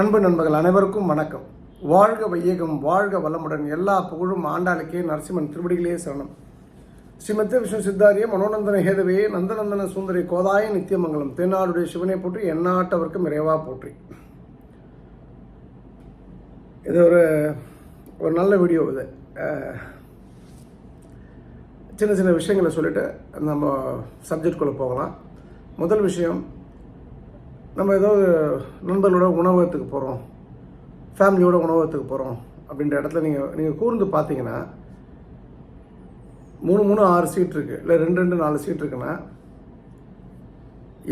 அன்பு நண்பர்கள் அனைவருக்கும் வணக்கம். வாழ்க வையகம் வாழ்க வளமுடன் எல்லா புகழும் ஆண்டாளுக்கே நரசிம்மன் திருவடிகளே சரணம். ஸ்ரீமத்திய விஷ்ணு சித்தாரிய மனோநந்தன ஹேதவே நந்தநந்தன சுந்தரி கோதாய நித்தியமங்கலம் தென்னாடுடைய சிவனை போற்றி எந்நாட்டவர்க்கும் இறைவா போற்றி. இது ஒரு ஒரு நல்ல வீடியோ இது. சின்ன சின்ன விஷயங்களை சொல்லிட்டு நம்ம சப்ஜெக்ட்குள்ளே போகலாம். முதல் விஷயம் நம்ம ஏதோ நண்பர்களோட உணவகத்துக்கு போகிறோம் ஃபேமிலியோட உணவகத்துக்கு போகிறோம் அப்படின்ற இடத்துல நீங்கள் நீங்கள் கூர்ந்து பார்த்தீங்கன்னா மூணு மூணு ஆறு சீட் இருக்குது இல்லை ரெண்டு ரெண்டு நாலு சீட் இருக்குன்னா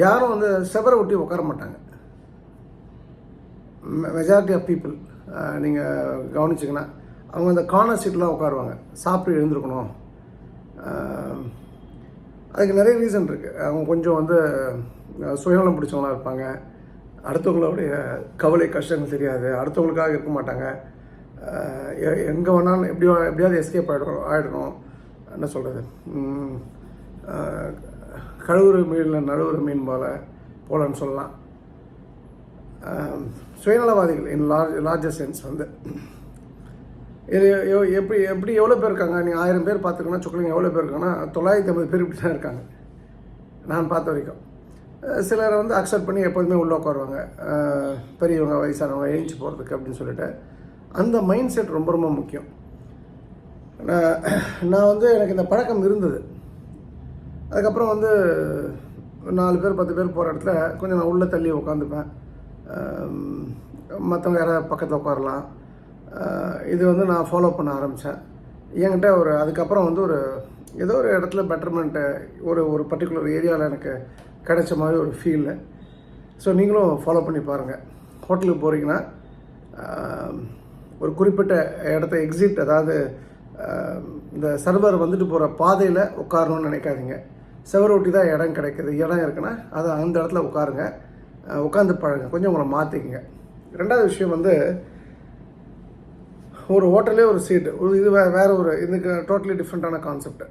யாரும் வந்து செவரை ஒட்டி உட்கார மாட்டாங்க. மெஜாரிட்டி ஆஃப் பீப்புள் நீங்கள் கவனிச்சிங்கன்னா அவங்க அந்த கார்னர் சீட்லாம் உட்காருவாங்க. சாப்பிட்டு எழுந்திருக்கணும். அதுக்கு நிறைய ரீசன் இருக்குது அவங்க கொஞ்சம் வந்து சுயநலம் பிடிச்சவங்களாக இருப்பாங்க. அடுத்தவங்களுடைய கவலை கஷ்டங்கள் தெரியாது. அடுத்தவங்களுக்காக இருக்க மாட்டாங்க. எங்கே வேணாலும் எப்படியோ எப்படியாவது எஸ்கேப் ஆகிடும் ஆகிடணும் என்ன சொல்கிறது கழுவுற மீனில் நழுவுற மீன் போல போலன்னு சொல்லலாம். சுயநலவாதிகள் இன் லார்ஜ் லார்ஜர் சென்ஸ் வந்து. இது எப்படி எப்படி எவ்வளோ பேர் இருக்காங்க? நீங்கள் ஆயிரம் பேர் பார்த்துருக்கோன்னா சொக்கலிங்க எவ்வளோ பேர் இருக்காங்கன்னா தொள்ளாயிரத்தி ஐம்பது பேர் இப்படி தான் இருக்காங்க. நான் பார்த்த வரைக்கும். சிலரை வந்து அக்செப்ட் பண்ணி எப்போதுமே உள்ளே உட்காருவாங்க பெரியவங்க வயசானவங்க ஏஞ்சி போகிறதுக்கு அப்படின்னு சொல்லிட்டு. அந்த மைண்ட் செட் ரொம்ப ரொம்ப முக்கியம். நான் நான் வந்து எனக்கு இந்த பழக்கம் இருந்தது. அதுக்கப்புறம் வந்து நாலு பேர் பத்து பேர் போகிற இடத்துல கொஞ்சம் நான் உள்ளே தள்ளி உட்காந்துப்பேன் மற்றவங்க யாராவது பக்கத்தில் உட்காரலாம் இது வந்து நான் ஃபாலோ பண்ண ஆரம்பித்தேன் என்கிட்ட ஒரு அதுக்கப்புறம் வந்து ஒரு ஏதோ ஒரு இடத்துல பெட்டர்மெண்ட்டு ஒரு ஒரு பர்டிகுலர் ஏரியாவில் எனக்கு கிடைச்ச மாதிரி ஒரு ஃபீல் ஸோ நீங்களும் ஃபாலோ பண்ணி பாருங்கள் ஹோட்டலுக்கு போகிறீங்கன்னா ஒரு குறிப்பிட்ட இடத்த எக்ஸிட் அதாவது இந்த சர்வர் வந்துட்டு போகிற பாதையில் உட்காரணும்னு நினைக்காதீங்க. செவர் ஒட்டி தான் இடம் கிடைக்கிது. இடம் இருக்குன்னா அதை அந்த இடத்துல உட்காருங்க. உட்காந்து பழங்க கொஞ்சம் உங்களை மாற்றிக்குங்க ரெண்டாவது விஷயம் வந்து ஒரு ஹோட்டலே ஒரு சீட்டு ஒரு இது வே வேறு ஒரு இதுக்கு டோட்டலி டிஃப்ரெண்ட்டான கான்செப்ட்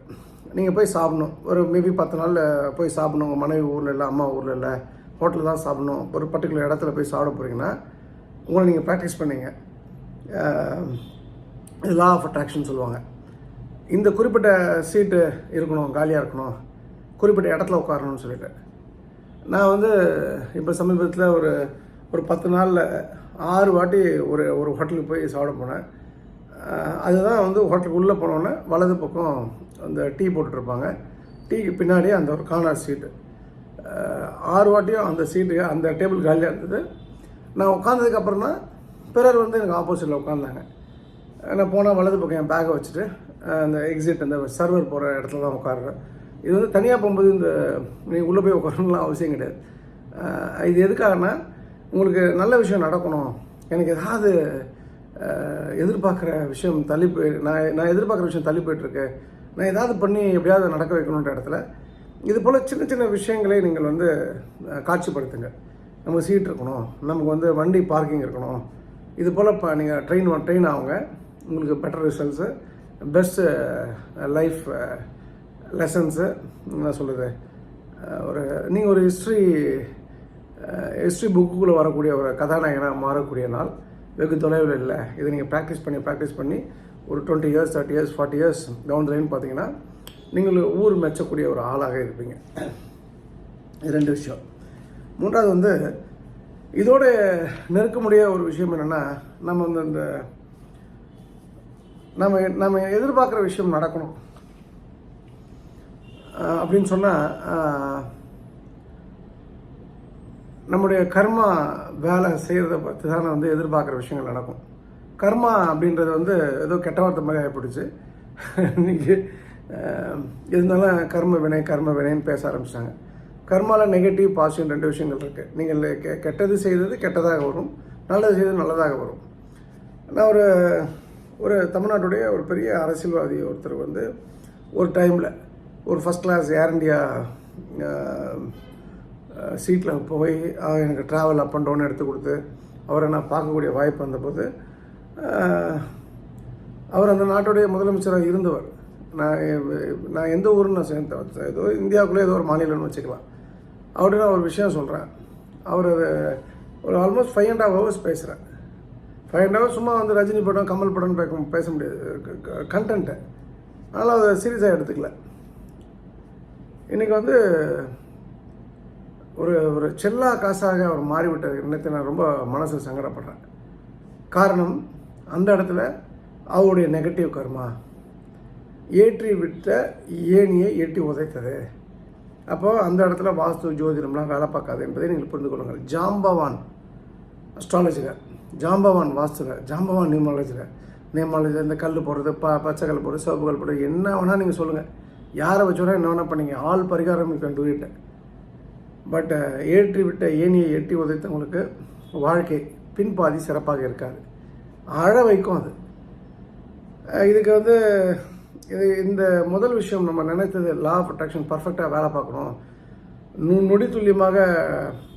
நீங்கள் போய் சாப்பிடணும். ஒரு மேபி பத்து நாள் போய் சாப்பிடணும். உங்கள் மனைவி ஊரில் இல்லை அம்மா ஊரில் இல்லை ஹோட்டலில் தான் சாப்பிடணும். ஒரு பர்டிகுலர் இடத்துல போய் சாப்பிட போகிறீங்கன்னா உங்களை நீங்கள் ப்ராக்டிஸ் பண்ணீங்க. இது லா ஆஃப் அட்ராக்ஷன் சொல்லுவாங்க. இந்த குறிப்பிட்ட சீட்டு இருக்கணும் காலியாக இருக்கணும். குறிப்பிட்ட இடத்துல உட்காரணும்னு சொல்லிட்டு. நான் வந்து இப்போ சமீபத்தில் ஒரு ஒரு பத்து நாளில் ஆறு வாட்டி ஒரு ஒரு ஹோட்டலுக்கு போய் சாப்பிட போனேன். அதுதான் வந்து ஹோட்டலுக்கு உள்ளே போனோன்னே வலது பக்கம் அந்த டீ போட்டுட்ருப்பாங்க. டீக்கு பின்னாடியே அந்த ஒரு கார்னர் சீட்டு ஆறு வாட்டியும் அந்த சீட்டு அந்த டேபிள் காலியாக இருந்தது. நான் உட்காந்ததுக்கு அப்புறம் தான் பிறர் வந்து எனக்கு ஆப்போசிட்டில் உட்காந்தாங்க நான் போனால் வலது பக்கம் என் பேக்கை வச்சுட்டு அந்த எக்ஸிட் அந்த சர்வர் போகிற இடத்துல தான் உட்காருறேன். இது வந்து தனியாக போகும்போது இந்த நீங்கள் உள்ளே போய் உட்காரணும்லாம் அவசியம் கிடையாது. இது எதுக்காகனா உங்களுக்கு நல்ல விஷயம் நடக்கணும். எனக்கு ஏதாவது எதிர்பார்க்குற விஷயம் தள்ளி போய் நான் நான் எதிர்பார்க்குற விஷயம் தள்ளி போயிட்டுருக்கு நான் ஏதாவது பண்ணி எப்படியாவது நடக்க வைக்கணுன்ற இடத்துல இது போல் சின்ன சின்ன விஷயங்களை நீங்கள் வந்து காட்சிப்படுத்துங்க. நமக்கு சீட் இருக்கணும் நமக்கு வந்து வண்டி பார்க்கிங் இருக்கணும். இது போல் இப்போ நீங்கள் ட்ரெயின் ட்ரெயின் ஆகுங்க உங்களுக்கு better results best life lessons என்ன சொல்லுது ஒரு நீங்கள் ஒரு ஹிஸ்ட்ரி ஹிஸ்ட்ரி புக்குக்குள்ளே வரக்கூடிய ஒரு கதாநாயகனாக மாறக்கூடிய நாள். வெகு தொலைவில் இல்லை. இதை நீங்கள் ப்ராக்டிஸ் பண்ணி ப்ராக்டிஸ் பண்ணி ஒரு twenty years thirty years forty years down line பார்த்தீங்கன்னா நீங்கள் ஊர் மெச்சக்கூடிய ஒரு ஆளாக இருப்பீங்க. ரெண்டு விஷயம். மூன்றாவது வந்து இதோட நெருக்கமுடிய ஒரு விஷயம் என்னென்னா நம்ம வந்து இந்த நம்ம நம்ம எதிர்பார்க்குற விஷயம் நடக்கணும். அப்படின்னு சொன்னால் நம்முடைய கர்மா வேலை செய்கிறத பற்றி தான் வந்து எதிர்பார்க்குற விஷயங்கள் நடக்கும். கர்மா அப்படின்றது வந்து ஏதோ கெட்ட வார்த்தை மாதிரி ஆகிப்பிடிச்சு இன்றைக்கி இருந்தாலும் கர்ம வினை கர்ம வினைன்னு பேச ஆரம்பிச்சிட்டாங்க. கர்மாவில் நெகட்டிவ் பாசிட்டிவ் ரெண்டு விஷயங்கள் இருக்குது நீங்கள் கெ- கெட்டது செய்தது கெட்டதாக வரும். நல்லது செய்தது நல்லதாக வரும். நான் ஒரு ஒரு தமிழ்நாட்டுடைய ஒரு பெரிய அரசியல்வாதி ஒருத்தர் வந்து ஒரு டைமில் ஒரு ஃபஸ்ட் கிளாஸ் ஏர் இண்டியா சீட்டில் போய் எனக்கு ட்ராவல் அப் அண்ட் டவுன் எடுத்து கொடுத்து அவரை நான் பார்க்கக்கூடிய வாய்ப்பு வந்தபோது அவர் அந்த நாட்டுடைய முதலமைச்சராக இருந்தவர். நான் நான் எந்த ஊருன்னு நான் சேர்ந்தேன் ஏதோ இந்தியாவுக்குள்ளே ஏதோ ஒரு மாநிலம்னு வச்சுக்கலாம். அவர்கிட்ட நான் ஒரு விஷயம் சொல்கிறேன் அவர் ஒரு almost five and half hours பேசுகிறேன் ஃபைவ் அண்ட் ஹவர்ஸ் சும்மா வந்து ரஜினி படம் கமல் படம்னு பேச பேச முடியாது. கண்டென்ட்டை அதனால் அதை சீரியஸாக எடுத்துக்கல. இன்றைக்கி வந்து ஒரு ஒரு செல்லா காசாக அவர் மாறிவிட்டது நினைத்து நான் ரொம்ப மனசு சங்கடப்படுறேன். காரணம் அந்த இடத்துல அவருடைய நெகட்டிவ் கர்மா? ஏற்றி விட்ட ஏணியை ஏற்றி உதைத்தது. அப்போது அந்த இடத்துல வாஸ்து ஜோதிடம்லாம் வேலை பார்க்காது என்பதை நீங்கள் புரிந்து கொள்ளுங்கள். ஜாம்பவான் அஸ்ட்ராலஜியில் ஜாம்பவான் வாஸ்துல ஜாம்பவான் நியூமாலஜியில் நியூமாலஜியில் இந்த கல் போடுறது ப பச்சை கல் போடுறது சிவப்பு கல் போடுறது என்ன வேணால் நீங்கள் சொல்லுங்கள் யாரை வச்சோன்னா என்ன வேணால் பண்ணீங்க. ஆள் பரிகாரம் யூ கேன் பட் ஏற்றி விட்ட ஏணியை எட்டி உதைத்தவங்களுக்கு வாழ்க்கை பின்பாதி சிறப்பாக இருக்காது. அழ வைக்கும் அது. இதுக்கு வந்து இது இந்த முதல் விஷயம் நம்ம நினைத்தது லா ஆஃப் அட்ராக்ஷன் பர்ஃபெக்டாக வேலை பார்க்கணும். நு நொடி துல்லியமாக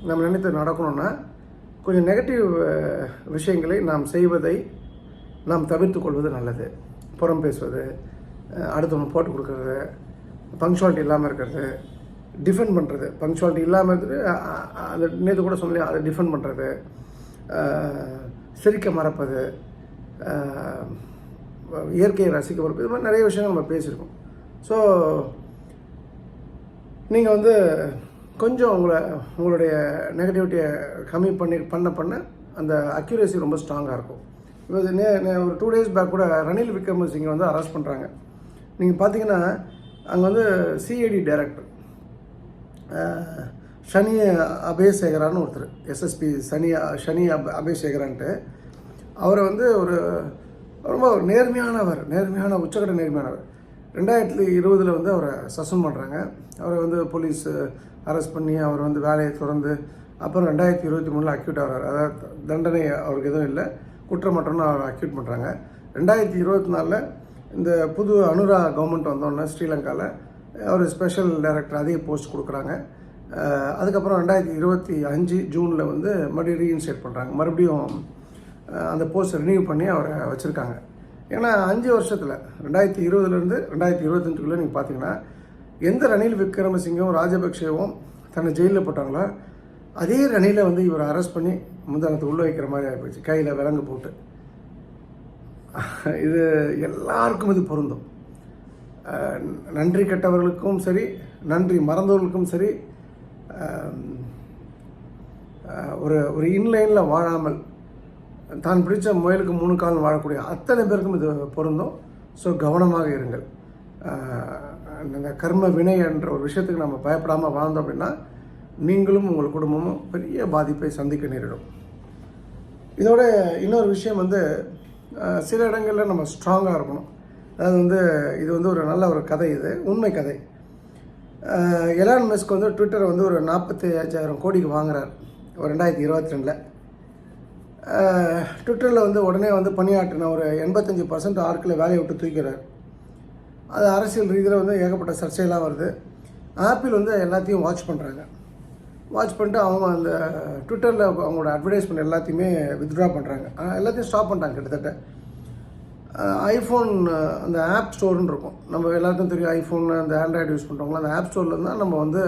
நம்ம நினைத்தது நடக்கணும்னா கொஞ்சம் நெகட்டிவ் விஷயங்களை நாம் செய்வதை நாம் தவிர்த்து கொள்வது நல்லது. புறம் பேசுவது அடுத்தவங்க போட்டு கொடுக்கறது பங்க்சுவாலிட்டி இல்லாமல் இருக்கிறது டிஃபெண்ட் பண்ணுறது பங்க்சுவாலிட்டி இல்லாமல் அதை நேற்று கூட சொன்னேன் அதை டிஃபெண்ட் பண்ணுறது சிரிக்க மறப்பது இயற்கையை ரசிக்க மறப்பது இது மாதிரி நிறைய விஷயங்கள் நம்ம பேசியிருக்கோம். ஸோ நீங்கள் வந்து கொஞ்சம் உங்களை உங்களுடைய நெகட்டிவிட்டியை கம்மி பண்ணி பண்ண பண்ண அந்த அக்யூரேசி ரொம்ப ஸ்ட்ராங்காக இருக்கும். இப்போ நே நே- ஒரு டூ டேஸ் பேக் கூட ரணில் விக்ரமசிங்கை வந்து அரெஸ்ட் பண்ணுறாங்க நீங்கள் பார்த்தீங்கன்னா அங்கே வந்து சிஐடி டைரக்டர் சனி அபயசேகரான்னு ஒருத்தர் எஸ்எஸ்பி சனி சனி அப அபயசேகரான்ட்டு அவரை வந்து ஒரு ரொம்ப நேர்மையானவர் நேர்மையான உச்சக்கட்ட நேர்மையானவர். ரெண்டாயிரத்தி இருபதில் வந்து அவரை சஸ்பெண்ட் பண்ணுறாங்க அவரை வந்து போலீஸ் அரெஸ்ட் பண்ணி அவர் வந்து வேலையை திறந்து அப்புறம் ரெண்டாயிரத்தி இருபத்தி மூணில் அக்யூட் ஆகிறார். அதாவது தண்டனை அவருக்கு எதுவும் இல்லை. குற்றமற்றம்னு அவர் அக்யூட் பண்ணுறாங்க ரெண்டாயிரத்தி இருபத்தி நாலில் இந்த புது அனுரா கவர்மெண்ட் வந்தோடனே ஸ்ரீலங்காவில் அவர் ஸ்பெஷல் டைரக்டர் அதே போஸ்ட் கொடுக்குறாங்க. அதுக்கப்புறம் ரெண்டாயிரத்தி இருபத்தி அஞ்சு ஜூனில் வந்து மறுபடியும் ரீஇன்ஸ்டேட் பண்ணுறாங்க மறுபடியும் அந்த போஸ்ட் ரினியூ பண்ணி அவரை வச்சுருக்காங்க. ஏன்னா அஞ்சு வருஷத்தில் ரெண்டாயிரத்தி இருபதுலேருந்து ரெண்டாயிரத்தி இருபத்தஞ்சுக்குள்ளே நீங்கள் பார்த்தீங்கன்னா எந்த ரணில் விக்ரமசிங்கவும் ராஜபக்சேவும் தன்னை ஜெயிலில் போட்டாங்களோ அதே ரணியில் வந்து இவர் அரெஸ்ட் பண்ணி முந்தானத்தை உள்ளே வைக்கிற மாதிரி ஆகிப்போச்சு கையில் விலங்கு போட்டு. இது எல்லாருக்கும் இது பொருந்தும். நன்றி கெட்டவர்களுக்கும் சரி நன்றி மறந்தவர்களுக்கும் சரி ஒரு ஒரு இன்லைனில் வாழாமல் தான் பிடிச்ச முயலுக்கு மூணு கால் வாழக்கூடிய அத்தனை பேருக்கும் இது பொருந்தும். ஸோ கவனமாக இருங்கள். இந்த கர்ம வினை என்ற ஒரு விஷயத்துக்கு நம்ம பயப்படாமல் வாழ்ந்தோம் அப்படின்னா நீங்களும் உங்கள் குடும்பமும் பெரிய பாதிப்பை சந்திக்க நேரிடும். இதோட இன்னொரு விஷயம் வந்து சில இடங்களில் நம்ம ஸ்ட்ராங்காக இருக்கணும். அதாவது வந்து இது வந்து ஒரு நல்ல ஒரு கதை இது உண்மை கதை. எலான் மெஸ்க் வந்து ட்விட்டரை வந்து ஒரு நாற்பத்தி அஞ்சாயிரம் கோடிக்கு வாங்குறார் ஒரு ரெண்டாயிரத்தி இருபத்தி ரெண்டில் ட்விட்டரில் வந்து உடனே வந்து பணியாற்றின ஒரு எண்பத்தஞ்சு பர்சன்ட் ஆட்களை வேலையை விட்டு தூக்கிறார். அது அரசியல் ரீதியில் வந்து ஏகப்பட்ட சர்ச்சையெல்லாம் வருது. ஆப்பிள் வந்து எல்லாத்தையும் வாட்ச் பண்ணுறாங்க வாட்ச் பண்ணிட்டு அவங்க அந்த ட்விட்டரில் அவங்களோட அட்வர்டைஸ்மெண்ட் எல்லாத்தையுமே வித்ட்ரா பண்ணுறாங்க எல்லாத்தையும் ஸ்டாப் பண்ணிட்டாங்க கிட்டத்தட்ட. ஐஃபோன் அந்த ஆப் ஸ்டோர்னு இருக்கும். நம்ம எல்லாருக்கும் தெரியும் ஐஃபோன் அந்த ஆண்ட்ராய்டு யூஸ் பண்ணுறவங்களா அந்த ஆப் ஸ்டோரில் தான் நம்ம வந்து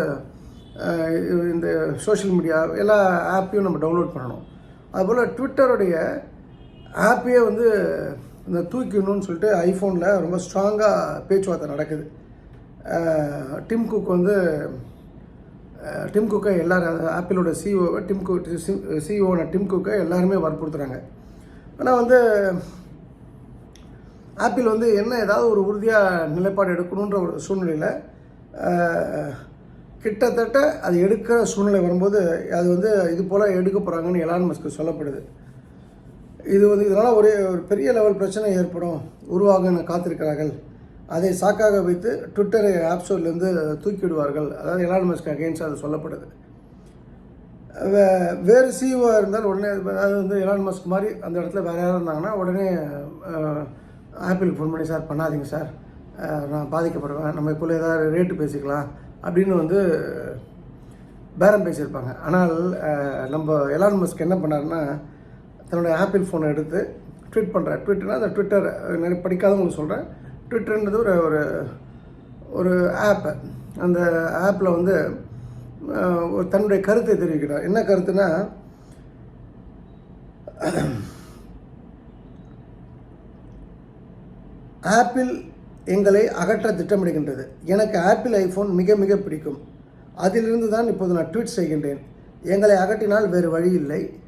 இந்த சோஷியல் மீடியா எல்லா ஆப்பையும் நம்ம டவுன்லோட் பண்ணணும். அதுபோல் ட்விட்டருடைய ஆப்பையே வந்து இந்த தூக்கிடணும்னு சொல்லிட்டு ஐஃபோனில் ரொம்ப ஸ்ட்ராங்காக பேச்சுவார்த்தை நடக்குது. டிம் குக் வந்து டிம் குக்கை எல்லோரும் ஆப்பிளோட சிஓவை டிம் குக் சிஓன டிம் குக்கை எல்லாருமே வற்புறுத்துகிறாங்க ஆனால் வந்து ஆப்பிள் வந்து என்ன ஏதாவது ஒரு உறுதியாக நிலைப்பாடு எடுக்கணுன்ற ஒரு சூழ்நிலையில் கிட்டத்தட்ட அது எடுக்கிற சூழ்நிலை வரும்போது அது வந்து இது போல் எடுக்க போகிறாங்கன்னு எலான் மஸ்க்கு சொல்லப்படுது. இது வந்து இதனால் ஒரே ஒரு பெரிய லெவல் பிரச்சனை ஏற்படும். உருவாக காத்திருக்கிறார்கள். அதை சாக்காக வைத்து ட்விட்டரை ஆப் ஸ்டோர்லேருந்து தூக்கிவிடுவார்கள். அதாவது எலான் மஸ்க் அகெயின்ஸ்ட் அது சொல்லப்படுது. வே வேறு சிஓ இருந்தால் உடனே அதாவது வந்து எலான் மஸ்க் மாதிரி அந்த இடத்துல வேறு யாராவது இருந்தாங்கன்னா உடனே ஆப்பிளுக்கு ஃபோன் பண்ணி சார் பண்ணாதீங்க சார். நான் பாதிக்கப்படுவேன். நம்ம இப்போ ஏதாவது ரேட்டு பேசிக்கலாம். அப்படின்னு வந்து பேரம் பேசியிருப்பாங்க. ஆனால் நம்ம எலான் மஸ்க் என்ன பண்ணாருன்னா தன்னுடைய ஆப்பிள் ஃபோனை எடுத்து ட்வீட் பண்ணுறார் ட்விட்டர்னா அந்த ட்விட்டர் நிறைய படிக்காதவங்களுக்கு சொல்கிறேன் ட்விட்டர்ன்றது ஒரு ஒரு ஒரு ஆப்பு அந்த ஆப்பில் வந்து ஒரு தன்னுடைய கருத்தை தெரிவிக்கிறார். என்ன கருத்துனா ஆப்பிள் எங்களை அகற்ற திட்டமிடுகின்றது. எனக்கு ஆப்பிள் ஐஃபோன் மிக மிக பிடிக்கும். அதிலிருந்து தான் இப்போது நான் ட்வீட் செய்கின்றேன். எங்களை அகற்றினால் வேறு வழி இல்லை.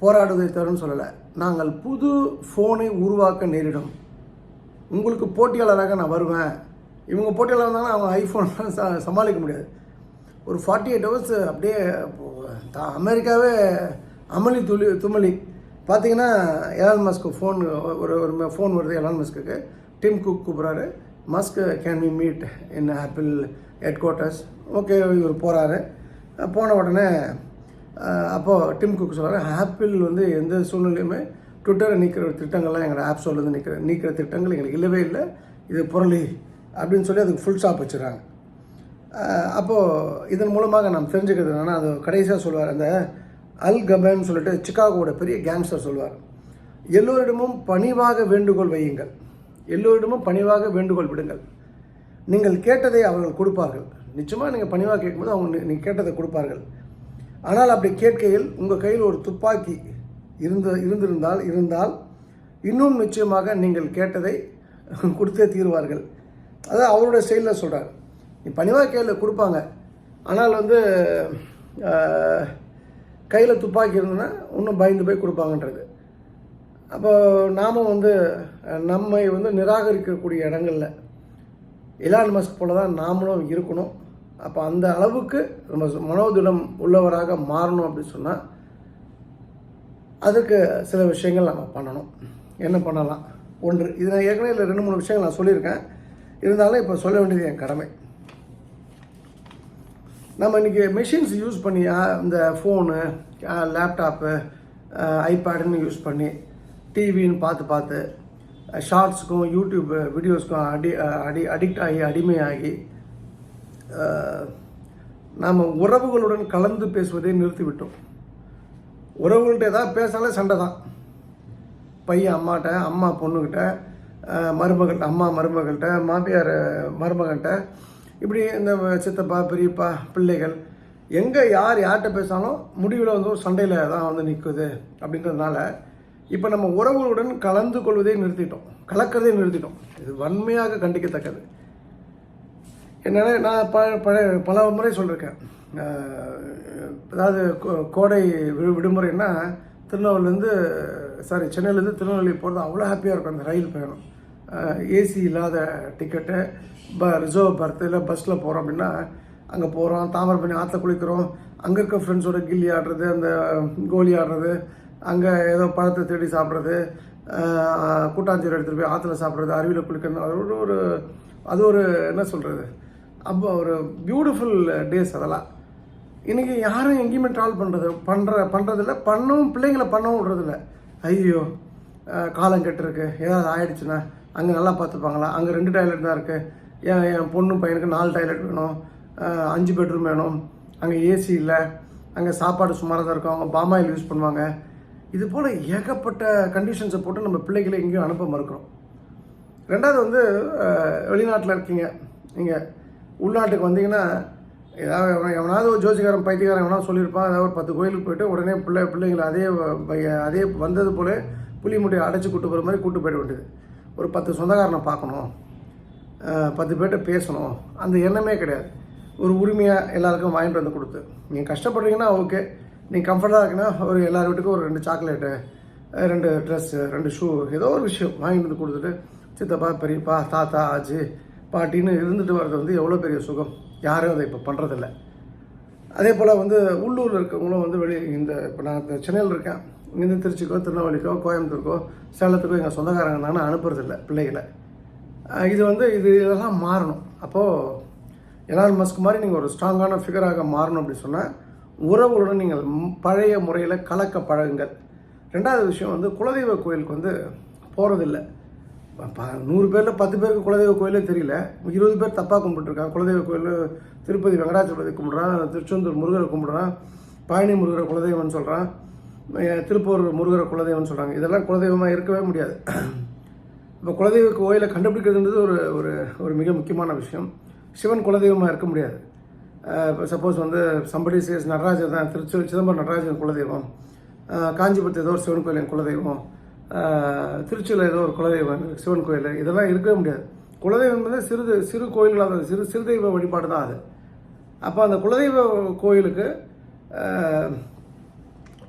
போராடுவதை தரும் சொல்லலை. நாங்கள் புது ஃபோனை உருவாக்க நேரிடும். உங்களுக்கு போட்டியாளராக நான் வருவேன். இவங்க போட்டியாளர் இருந்தாங்கன்னா அவங்க ஐஃபோன்லாம் ச சமாளிக்க முடியாது. ஒரு ஃபார்ட்டி எயிட் ஹவர்ஸ் அப்படியே அமெரிக்காவே அமளி துளி துமளி. பார்த்தீங்கன்னா எலான் மஸ்க்கு ஃபோன் ஒரு ஒரு ஃபோன் வருது எலான் மஸ்க்கு டிம் குக் கூப்பிட்றாரு. Musk can we meet in Apple headquarters okay இவர் போகிறாரு போன உடனே அப்போது டிம் குக் சொல்கிறார் ஆப்பிள் வந்து எந்த சூழ்நிலையுமே ட்விட்டரை நீக்கிற திட்டங்கள்லாம் எங்களோட ஆப் சொல்லுறது நீக்கிற நீக்கிற திட்டங்கள் எங்களுக்கு இல்லவே இல்லை. இது புரளி அப்படின்னு சொல்லி அதுக்கு ஃபுல் ஸ்டாப் வச்சுறாங்க. அப்போது இதன் மூலமாக நாம் தெரிஞ்சுக்கிறது என்னென்னா அது கடைசியாக சொல்லுவார் அந்த அல் கபன் சொல்லிட்டு சிக்காகோட பெரிய கேங்ஸ்டர் சொல்லுவார். எல்லோரிடமும் பணிவாக வேண்டுகோள் வையுங்கள். எல்லோரிடமும் பணிவாக வேண்டுகோள் விடுங்கள். நீங்கள் கேட்டதை அவர்கள் கொடுப்பார்கள். நிச்சயமாக நீங்கள் பணிவாக கேட்கும்போது அவங்க நீங்கள் கேட்டதை கொடுப்பார்கள். ஆனால் அப்படி கேட்கையில் உங்கள் கையில் ஒரு துப்பாக்கி இருந்து இருந்திருந்தால் இருந்தால் இன்னும் நிச்சயமாக நீங்கள் கேட்டதை கொடுத்தே தீருவார்கள். அதான் அவருடைய செயலில் சொல்கிறார் நீ பணிவாக கேள்வி கொடுப்பாங்க. ஆனால் வந்து கையில் துப்பாக்கி இருந்ததுன்னா இன்னும் பயந்து போய் கொடுப்பாங்கன்றது. அப்போ நாம் வந்து நம்மை வந்து நிராகரிக்கக்கூடிய இடங்களில் எலான் மஸ்க் போல தான் நாமளும் இருக்கணும். அப்போ அந்த அளவுக்கு நம்ம மனோதிடம் உள்ளவராக மாறணும் அப்படின்னு சொன்னால் அதுக்கு சில விஷயங்கள் நம்ம பண்ணணும். என்ன பண்ணலாம்? ஒன்று இது நான் ஏற்கனவே இல்லை ரெண்டு மூணு விஷயங்கள் நான் சொல்லியிருக்கேன். இருந்தாலும் இப்போ சொல்ல வேண்டியது என் கடமை. நம்ம இன்றைக்கி மிஷின்ஸ் யூஸ் பண்ணி இந்த ஃபோனு லேப்டாப்பு ஐபேடுன்னு யூஸ் பண்ணி டிவின்னு பார்த்து பார்த்து ஷார்ட்ஸுக்கும் யூடியூப் வீடியோஸ்க்கும் அடி அடி அடிக்ட் ஆகி அடிமையாகி நாம் உறவுகளுடன் கலந்து பேசுவதை நிறுத்திவிட்டோம். உறவுகள்கிட்ட ஏதாவது பேசினாலே சண்டை தான். பையன் அம்மாட்ட அம்மா பொண்ணுக்கிட்ட மருமகள்கிட்ட அம்மா மருமகள்கிட்ட மாமியார் மருமகன்கிட்ட இப்படி இந்த சித்தப்பா பெரியப்பா பிள்ளைகள் எங்கே யார் யார்கிட்ட பேசினாலும் முடிவில் வந்து ஒரு சண்டையில் தான் வந்து நிற்குது அப்படின்றதுனால இப்போ நம்ம உறவுகளுடன் கலந்து கொள்வதை நிறுத்திட்டோம். கலக்கிறதே நிறுத்திட்டோம். இது வன்மையாக கண்டிக்கத்தக்கது. என்னென்னா நான் ப பல பல முறை சொல்லியிருக்கேன் அதாவது கோ- கோடை விடு விடுமுறைன்னா திருநெல்வேலிருந்து சாரி சென்னையிலேருந்து திருநெல்வேலி போகிறது அவ்வளோ ஹாப்பியாக இருக்கும் அந்த ரயில் பயணம். ஏசி இல்லாத டிக்கெட்டு ப ரிசர்வ் பர்த் இல்லை பஸ்ஸில் போகிறோம் அப்படின்னா அங்கே போகிறோம் தாமிரபரணி ஆற்றுல குளிக்கிறோம். அங்கே இருக்க ஃப்ரெண்ட்ஸோட கில்லி ஆடுறது அந்த கோலி ஆடுறது அங்கே ஏதோ பழத்தை தேடி சாப்பிட்றது கூட்டாஞ்சோறு எடுத்துகிட்டு போய் ஆற்றுல சாப்பிட்றது அருவியில் குளிக்கிறது அது ஒரு ஒரு அது ஒரு என்ன சொல்கிறது அப்போ ஒரு பியூட்டிஃபுல் டேஸ் அதெல்லாம். இன்றைக்கி யாரும் எங்கேயுமே ட்ராவல் பண்ணுறது பண்ணுற பண்ணுறதில்ல பண்ணவும் பிள்ளைங்களை பண்ணவும் விடுறதில்ல. ஐயோ. காலம் கெட்டிருக்கு. ஏதாவது ஆயிடுச்சுன்னா அங்கே நல்லா பார்த்துப்பாங்களா? அங்கே ரெண்டு டாய்லெட் தான் இருக்குது என் என் பொண்ணு பையனுக்கு நாலு டாய்லெட் வேணும். அஞ்சு பெட்ரூம் வேணும். அங்கே ஏசி இல்லை. அங்கே சாப்பாடு சுமாராக தான் இருக்கும். அவங்க பாமாயில் யூஸ் பண்ணுவாங்க. இது போல் ஏகப்பட்ட கண்டிஷன்ஸை போட்டு நம்ம பிள்ளைகளை எங்கேயும் அனுப்ப மறுக்கிறோம். ரெண்டாவது வந்து வெளிநாட்டில் இருக்கீங்க. நீங்கள் உள்நாட்டுக்கு வந்தீங்கன்னா ஏதாவது எவனாவது ஒரு ஜோசிக்காரன் பைத்தியக்காரன் எவனா சொல்லியிருப்பான். ஏதாவது ஒரு பத்து கோயிலுக்கு போயிட்டு உடனே பிள்ளை பிள்ளைங்களை அதே அதே வந்தது போல் புளி முட்டையை அடைச்சி கூட்டு போகிற மாதிரி கூட்டு போயிட வேண்டியது. ஒரு பத்து சொந்தக்காரனை பார்க்கணும். பத்து பேர்கிட்ட பேசணும். அந்த எண்ணமே கிடையாது. ஒரு உரிமையாக எல்லாருக்கும் வாங்கிட்டு வந்து கொடுத்து. நீங்கள் கஷ்டப்படுறீங்கன்னா ஓகே. நீங்கள் கம்ஃபர்டாக இருக்குன்னா ஒரு எல்லார் வீட்டுக்கும் ஒரு ரெண்டு சாக்லேட்டு ரெண்டு ட்ரெஸ்ஸு ரெண்டு ஷூ ஏதோ ஒரு விஷயம் வாங்கிட்டு வந்து கொடுத்துட்டு சித்தப்பா பெரியப்பா தாத்தா ஆச்சு பாட்டின்னு இருந்துட்டு வர்றது வந்து எவ்வளோ பெரிய சுகம்? யாரும் அதை இப்போ பண்ணுறதில்ல அதே போல் வந்து உள்ளூரில் இருக்கவங்களும் வந்து வெளியே இந்த இப்போ நான் இந்த சென்னையில் இருக்கேன். இங்கேருந்து திருச்சிக்கோ திருநெல்வேலிக்கோ கோயம்புத்தூருக்கோ சேலத்துக்கோ எங்கள் சொந்தக்காரங்க நான் அனுப்புறதில்ல பிள்ளைகளை. இது வந்து இது இதெல்லாம் மாறணும். அப்போது எலான் மஸ்க் மாதிரி நீங்கள் ஒரு ஸ்ட்ராங்கான ஃபிகராக மாறணும் அப்படின்னு சொன்னால் உறவுகளுடன் நீங்கள் பழைய முறையில் கலக்க பழகுங்கள். ரெண்டாவது விஷயம் வந்து குலதெய்வ கோயிலுக்கு வந்து போகிறதில்ல நூறு பேரில் பத்து பேருக்கு குலதெய்வ கோயிலே தெரியல. இருபது பேர் தப்பாக கும்பிட்டுருக்காங்க. குலதெய்வ கோயில் திருப்பதி வெங்கடாச்சலபதி கும்பிட்றான் திருச்செந்தூர் முருகரை கும்பிட்றான் பழனி முருகரை குலதெய்வம்னு சொல்கிறான் திருப்பூர் முருகரை குலதெய்வம்னு சொல்கிறாங்க இதெல்லாம் குலதெய்வமாக இருக்கவே முடியாது. இப்போ குலதெய்வ கோயிலை கண்டுபிடிக்கிறதுன்றது ஒரு ஒரு ஒரு மிக முக்கியமான விஷயம். சிவன் குலதெய்வமாக இருக்க முடியாது. இப்போ சப்போஸ் வந்து சம்படி சேஸ் நடராஜர் தான் திருச்சி சிதம்பரம் நடராஜன் குலதெய்வம். காஞ்சிபுரத்து காஞ்சிபுரத்தில் ஏதோ ஒரு சிவன் கோயில் என் குலதெய்வம் திருச்சியில் ஏதோ ஒரு குலதெய்வம் சிவன் கோயில். இதெல்லாம் இருக்கவே முடியாது. குலதெய்வம் வந்து சிறு சிறு கோயில்களாக சிறு சிறுதெய்வ வழிபாடு தான் அது. அப்போ அந்த குலதெய்வ கோயிலுக்கு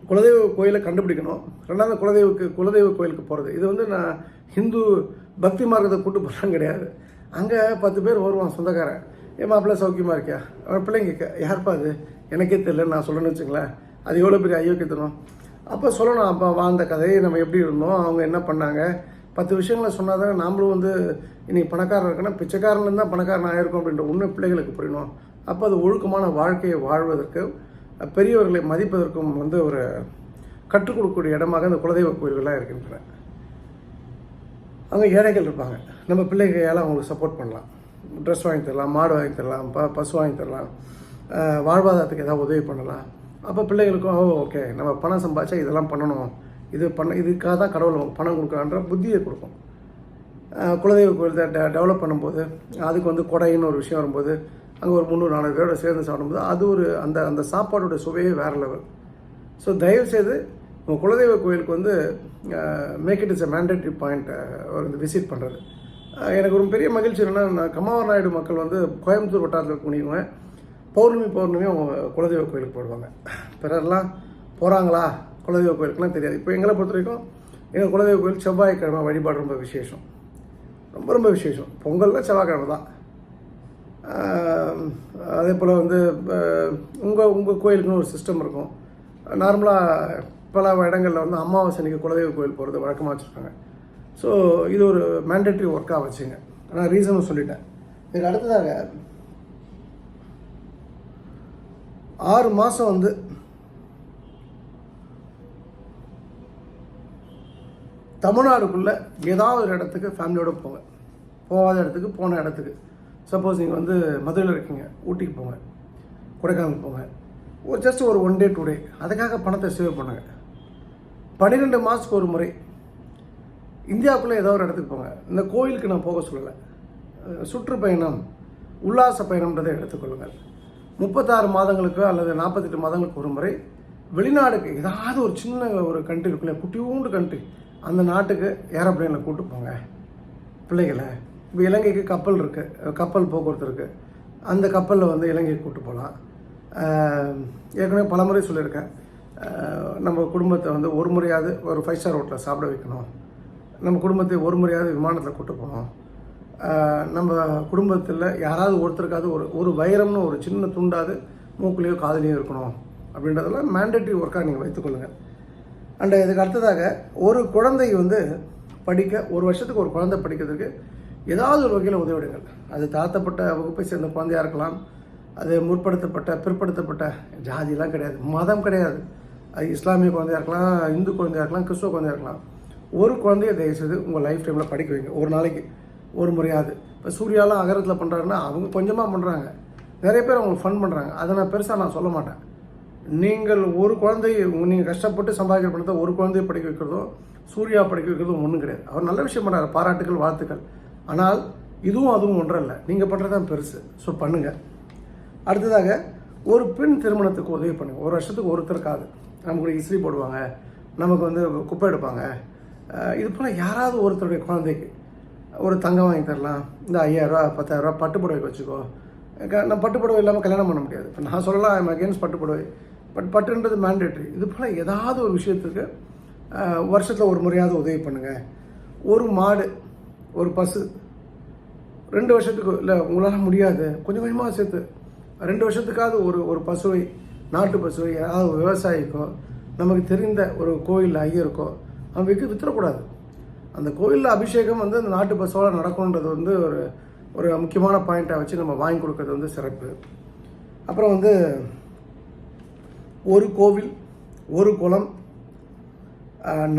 குலதெய்வ கோயிலை கண்டுபிடிக்கணும். ரெண்டாவது குலதெய்வக்கு குலதெய்வ கோயிலுக்கு போகிறது இது வந்து நான் ஹிந்து பக்தி மார்க்கத்தை கூட்டு போகிறாங்க கிடையாது. அங்கே பத்து பேர் வருவான் சொந்தக்காரன். என் மாப்பிள்ளை சௌக்கியமாக இருக்கியா? அவன் பிள்ளைங்க கேட்க யாருப்பா அது? எனக்கே தெரியல நான் சொல்லணும்னு வச்சுங்களேன் அது எவ்வளோ பெரிய ஐயோக்கியத்தனம் அப்போ சொல்லணும். அப்போ வாழ்ந்த கதையை நம்ம எப்படி இருந்தோம்? அவங்க என்ன பண்ணாங்க? பத்து விஷயங்களை சொன்னால் தானே நாமளும் வந்து இன்றைக்கி பணக்காரன் இருக்கணும். பிச்சைக்காரன்லேருந்து தான் பணக்காரன் ஆகிருக்கும் அப்படின்ற உண்மை பிள்ளைகளுக்கு புரியணும். அப்போ அது ஒழுக்கமான வாழ்க்கையை வாழ்வதற்கு பெரியவர்களை மதிப்பதற்கும் வந்து ஒரு கற்றுக் கொடுக்கக்கூடிய இடமாக இந்த குலதெய்வ கோயில்கள்லாம் இருக்கின்றன. அங்கே ஏழைகள் இருப்பாங்க. நம்ம பிள்ளைகையால் அவங்களுக்கு சப்போர்ட் பண்ணலாம். ட்ரெஸ் வாங்கி தரலாம் மாடு வாங்கி தரலாம் ப பசு வாங்கி தரலாம் வாழ்வாதாரத்துக்கு ஏதாவது உதவி பண்ணலாம். அப்போ பிள்ளைகளுக்கும் ஓ ஓகே நம்ம பணம் சம்பாதிச்சா இதெல்லாம் பண்ணணும். இது பண்ண இதுக்காக தான் கடவுள் பணம் கொடுக்கலான்ற புத்தியை கொடுக்கும். குலதெய்வ கோயில் டெ டெவலப் பண்ணும்போது அதுக்கு வந்து கொடைன்னு ஒரு விஷயம் வரும்போது அங்கே ஒரு முந்நூறு நானூறு பேரோட சேர்ந்து சாப்பிடும்போது அது ஒரு அந்த அந்த சாப்பாடோட சுவையே வேறு லெவல் ஸோ தயவுசெய்து உங்கள் குலதெய்வ கோயிலுக்கு வந்து make it is a mandatory point வந்து விசிட் பண்ணுறது எனக்கு ஒரு பெரிய மகிழ்ச்சி என்னென்னா நான் கமாவர் நாயுடு மக்கள் வந்து கோயம்புத்தூர் வட்டாரத்தில் இருக்கக்கூடியவங்க பௌர்ணமி பௌர்ணமி அவங்க குலதெய்வ கோயிலுக்கு போடுவாங்க. பிறர்லாம் போகிறாங்களா குலதெய்வ கோயிலுக்குலாம் தெரியாது. இப்போ எங்களை பொறுத்த வரைக்கும் எங்கள் குலதெய்வ கோயில் செவ்வாய்க்கிழமை வழிபாடு ரொம்ப விசேஷம். ரொம்ப ரொம்ப விசேஷம். பொங்கல்னால் செவ்வாய்க்கிழமை தான். அதே போல் வந்து உங்கள் உங்கள் கோயிலுக்குன்னு ஒரு சிஸ்டம் இருக்கும். நார்மலாக பல இடங்களில் வந்து அமாவாசை அன்னைக்கு குலதெய்வ கோயில் போகிறது வழக்கமாக வச்சுருக்காங்க. ஸோ இது ஒரு மேண்டேட்ரி ஒர்க்காக வச்சுங்க. ஆனால் ரீசனும் சொல்லிட்டேன். இதுக்கு அடுத்ததாக ஆறு மாதம் வந்து தமிழ்நாடுக்குள்ளே ஏதாவது ஒரு இடத்துக்கு ஃபேமிலியோடு போங்க. போகாத இடத்துக்கு போன இடத்துக்கு. சப்போஸ் நீங்கள் வந்து மதுரையில் இருக்கீங்க ஊட்டிக்கு போங்க கொடைக்கானல் போங்க. ஒரு ஜஸ்ட் ஒரு ஒன் டே டூ டே அதுக்காக பணத்தை சேவ் பண்ணுங்க. பன்னிரெண்டு மாதத்துக்கு ஒரு முறை இந்தியாவுக்குள்ளே ஏதோ ஒரு இடத்துக்கு போங்க. இந்த கோயிலுக்கு நான் போக சொல்லலை. சுற்றுப்பயணம் உல்லாச பயணம்ன்றதை எடுத்துக்கொள்ளுங்கள். முப்பத்தாறு மாதங்களுக்கு அல்லது நாற்பத்தெட்டு மாதங்களுக்கு ஒரு முறை வெளிநாடுக்கு ஏதாவது ஒரு சின்ன ஒரு கண்ட்ரி இருக்குல்ல குட்டியூண்டு கண்ட்ரி அந்த நாட்டுக்கு ஏரோப்ளைனில் கூப்பிட்டு போங்க. பிள்ளைகளை இப்போ இலங்கைக்கு கப்பல் இருக்குது கப்பல் போக்குவரத்து இருக்குது அந்த கப்பலில் வந்து இலங்கைக்கு கூப்பிட்டு போகலாம் ஏற்கனவே பல முறை சொல்லியிருக்கேன். நம்ம குடும்பத்தை வந்து ஒரு முறையாவது ஒரு ஃபைவ் ஸ்டார் ஹோட்டலில் சாப்பிட வைக்கணும். நம்ம குடும்பத்தை ஒரு முறையாவது விமானத்தில் கூப்பிட்டு போகணும். நம்ம குடும்பத்தில் யாராவது ஒருத்தருக்காவது ஒரு ஒரு வைரம்னு ஒரு சின்ன துண்டாவது மூக்குலேயோ காதலையோ இருக்கணும். அப்படின்றதெல்லாம் மேண்டேட்ரி ஒர்க்காக நீங்கள் வைத்துக்கொள்ளுங்கள் அண்ட் இதுக்கு அடுத்ததாக ஒரு குழந்தை வந்து படிக்க ஒரு வருஷத்துக்கு ஒரு குழந்தை படிக்கிறதுக்கு ஏதாவது ஒரு வகையில் உதவிடுங்கள். அது தாழ்த்தப்பட்ட வகுப்பை சேர்ந்த குழந்தையாக இருக்கலாம். அது முற்படுத்தப்பட்ட பிற்படுத்தப்பட்ட ஜாதிலாம் கிடையாது. மதம் கிடையாது. அது இஸ்லாமிய குழந்தையாக இருக்கலாம் இந்து குழந்தையாக இருக்கலாம் கிறிஸ்துவ குழந்தையாக இருக்கலாம். ஒரு குழந்தைய தயவுசெய்து உங்கள் லைஃப் டைமில் படிக்க வைங்க. ஒரு நாளைக்கு ஒரு முறையாவது. இப்போ சூர்யாலாம் அகரத்தில் பண்ணுறாருன்னா அவங்க கொஞ்சமாக பண்ணுறாங்க நிறைய பேர் அவங்களுக்கு ஃபன் பண்ணுறாங்க அதை நான் பெருசாக நான் சொல்ல மாட்டேன். நீங்கள் ஒரு குழந்தையை நீங்கள் கஷ்டப்பட்டு சம்பாதிக்கிற பணத்தை ஒரு குழந்தையை படிக்க வைக்கிறதோ சூர்யா படிக்க வைக்கிறதும் ஒன்றும் கிடையாது. அவர் நல்ல விஷயம் பண்ணுறாரு பாராட்டுகள் வாழ்த்துக்கள். ஆனால் இதுவும் அதுவும் ஒன்றல்ல. நீங்கள் பண்ணுறது தான் பெருசு. ஸோ பண்ணுங்கள் அடுத்ததாக ஒரு பெண் திருமணத்துக்கு உதவி பண்ணுங்கள் ஒரு வருஷத்துக்கு ஒருத்தருக்காது நமக்கு இஸ்திரி போடுவாங்க. நமக்கு வந்து குப்பை எடுப்பாங்க. இது போல் யாராவது ஒருத்தருடைய குழந்தைக்கு ஒரு தங்கம் வாங்கி தரலாம். இந்த ஐயாயிரரூவா பத்தாயிரரூவா பட்டுப்புடவைக்கு வச்சுக்கோ. நான் பட்டு புடவை இல்லாமல் கல்யாணம் பண்ண முடியாது. இப்போ நான் சொல்லலாம் ஐம் அகேன்ஸ்ட் பட்டு புடவை. பட் பட்டுன்றது மேண்டேட்ரி இது போல் ஏதாவது ஒரு விஷயத்துக்கு வருஷத்தில் ஒரு முறையாவது உதவி பண்ணுங்கள் ஒரு மாடு ஒரு பசு. ரெண்டு வருஷத்துக்கு இல்லை உங்களால் முடியாது. கொஞ்சம் கொஞ்சமாக சேர்த்து. ரெண்டு வருஷத்துக்காவது ஒரு ஒரு பசுவை நாட்டு பசுவை யாராவது ஒரு விவசாயிக்கோ நமக்கு தெரிந்த ஒரு கோயில் ஐயருக்கோ அவன் விற்க வித்துறக்கூடாது. அந்த கோயிலில் அபிஷேகம் வந்து அந்த நாட்டு பசுவால் நடக்கணுன்றது வந்து ஒரு ஒரு முக்கியமான பாயிண்ட்டாக வச்சு நம்ம வாங்கி கொடுக்கறது வந்து சிறப்பு. அப்புறம் வந்து ஒரு கோவில் ஒரு குளம்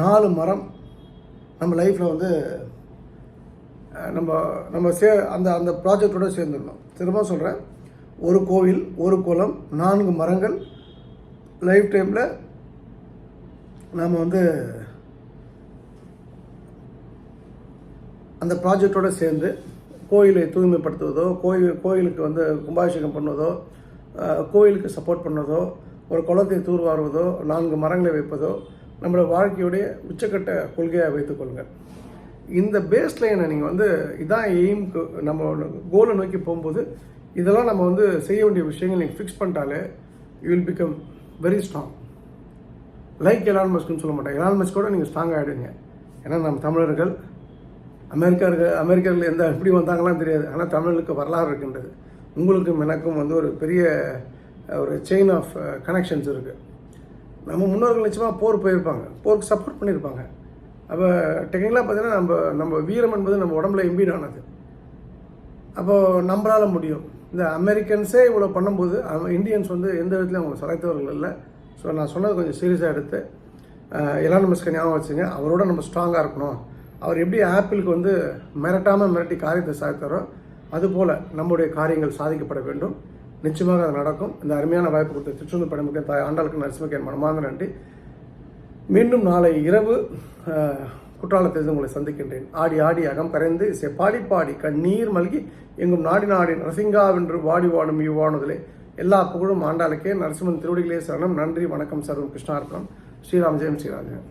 நாலு மரம் நம்ம லைஃப்பில் வந்து நம்ம நம்ம சே அந்த அந்த ப்ராஜெக்டோடு சேர்ந்துடணும். திரும்ப சொல்கிறேன் ஒரு கோவில் ஒரு குளம் நான்கு மரங்கள் லைஃப் டைமில் நாம் வந்து அந்த ப்ராஜெக்டோடு சேர்ந்து கோயிலை தூய்மைப்படுத்துவதோ கோயில் கோயிலுக்கு வந்து கும்பாபிஷேகம் பண்ணுவதோ கோயிலுக்கு சப்போர்ட் பண்ணுவதோ ஒரு குளத்தை தூர்வாருவதோ நான்கு மரங்களை வைப்பதோ நம்மளோட வாழ்க்கையுடைய உச்சக்கட்ட கொள்கையாக வைத்துக்கொள்ளுங்கள் இந்த பேஸ் லைனை நீங்கள் வந்து இதான் எய்ம்க்கு நம்ம கோலை நோக்கி போகும்போது இதெல்லாம் நம்ம வந்து செய்ய வேண்டிய விஷயங்கள் நீங்கள் fix பண்ணிட்டாலே you will become very strong like Elon மஸ்க்னு சொல்ல மாட்டேன் எலான் கூட நீங்கள் ஸ்ட்ராங் ஆகிடுங்க ஏன்னா நம்ம தமிழர்கள் அமெரிக்கர்கள் அமெரிக்கர்கள் எந்த எப்படி வந்தாங்களாம் தெரியாது. ஆனால் தமிழர்களுக்கு வரலாறு இருக்கின்றது. உங்களுக்கும் எனக்கும் வந்து ஒரு பெரிய ஒரு செயின் ஆஃப் கனெக்ஷன்ஸ் இருக்குது நம்ம முன்னோர்கள் நிச்சயமாக போர் போயிருப்பாங்க. போருக்கு சப்போர்ட் பண்ணியிருப்பாங்க. அப்போ டெக்னிக்கலாக பார்த்தீங்கன்னா நம்ம நம்ம வீரம் என்பது நம்ம உடம்புல இம்பீட் ஆனது. அப்போது நம்மளால் முடியும். இந்த அமெரிக்கன்ஸே இவ்வளோ பண்ணும்போது அவன் இந்தியன்ஸ் வந்து எந்த விதத்துலையும் அவங்க சளைத்தவர்கள் இல்லை. ஸோ நான் சொன்னது கொஞ்சம் சீரியஸாக எடுத்து எலான் மஸ்கை ஞாபகம் வச்சுங்க. அவரோட நம்ம ஸ்ட்ராங்காக இருக்கணும். அவர் எப்படி ஆப்பிளுக்கு வந்து மிரட்டாமல் மிரட்டி காரியத்தை சாதித்தாரோ அதுபோல் நம்முடைய காரியங்கள் சாதிக்கப்பட வேண்டும். நிச்சயமாக அது நடக்கும். இந்த அருமையான வாய்ப்பு கொடுத்த திருச்செந்தூர் பணிமுக்கிய தாய் ஆண்டாளுக்கு நரசிம்மக்கு என் மனமார்ந்த நன்றி. மீண்டும் நாளை இரவு அஹ், குற்றாலத்தில் உங்களை சந்திக்கின்றேன். ஆடி ஆடி அகம் கரைந்து இசை பாடி பாடி கண்ணீர் மல்கி எங்கும் நாடி நாடி நரசிங்காவென்று வாடி வாடும் இவ்வாணுதலே எல்லா புகழும் ஆண்டாளுக்கே. நரசிம்மன் திருவடிகளே சரணம். நன்றி வணக்கம் சர்வம் கிருஷ்ணார்ப்பணம் ஸ்ரீராம் ஜெயம் ஸ்ரீராஜன்